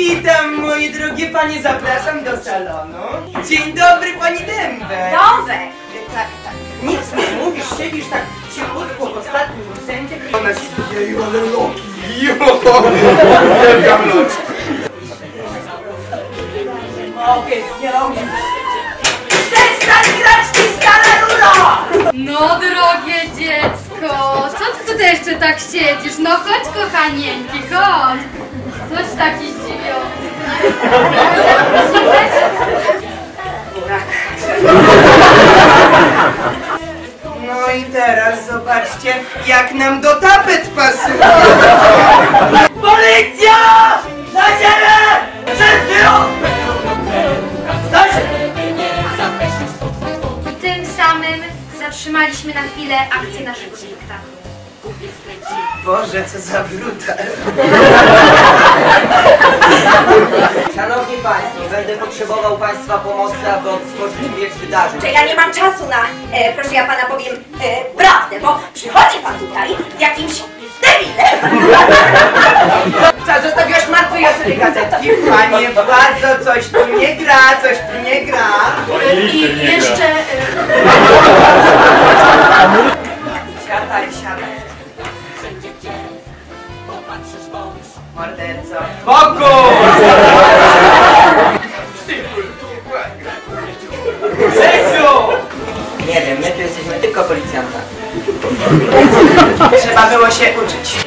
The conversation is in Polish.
Witam moje drogie panie, zapraszam do salonu. Dzień dobry pani Dębek. Dąbek! Tak, tak. Nic nie mówisz, siedzisz tak cichutko w ostatnim rzędzie. Ona się jeju, ale loki. Uwielbiam loki. Mogę z nią. Przestań grać ty stara ruro! No drogie dziecko, co ty tutaj jeszcze tak siedzisz? No chodź kochanieńki, chodź. Coś taki zdziwiony. No i teraz zobaczcie, jak nam do tapet pasuje. Policja! Na ziemię! Wszyscy! Stać! I tym samym zatrzymaliśmy na chwilę akcję naszego spektaklu. Boże, co za brutal. Potrzebował Państwa pomocy, aby odtworzyć bieg wydarzeń. Że ja nie mam czasu na, e, proszę ja pana powiem, e, prawdę, bo przychodzi pan tutaj z jakimś debilem. Co, zostawiłaś martwe jasne gazetki? Panie, bardzo coś tu nie gra, coś tu nie gra. I jeszcze... E, Siadaj, siadaj. Morderco. Spokój! Trzeba było się uczyć.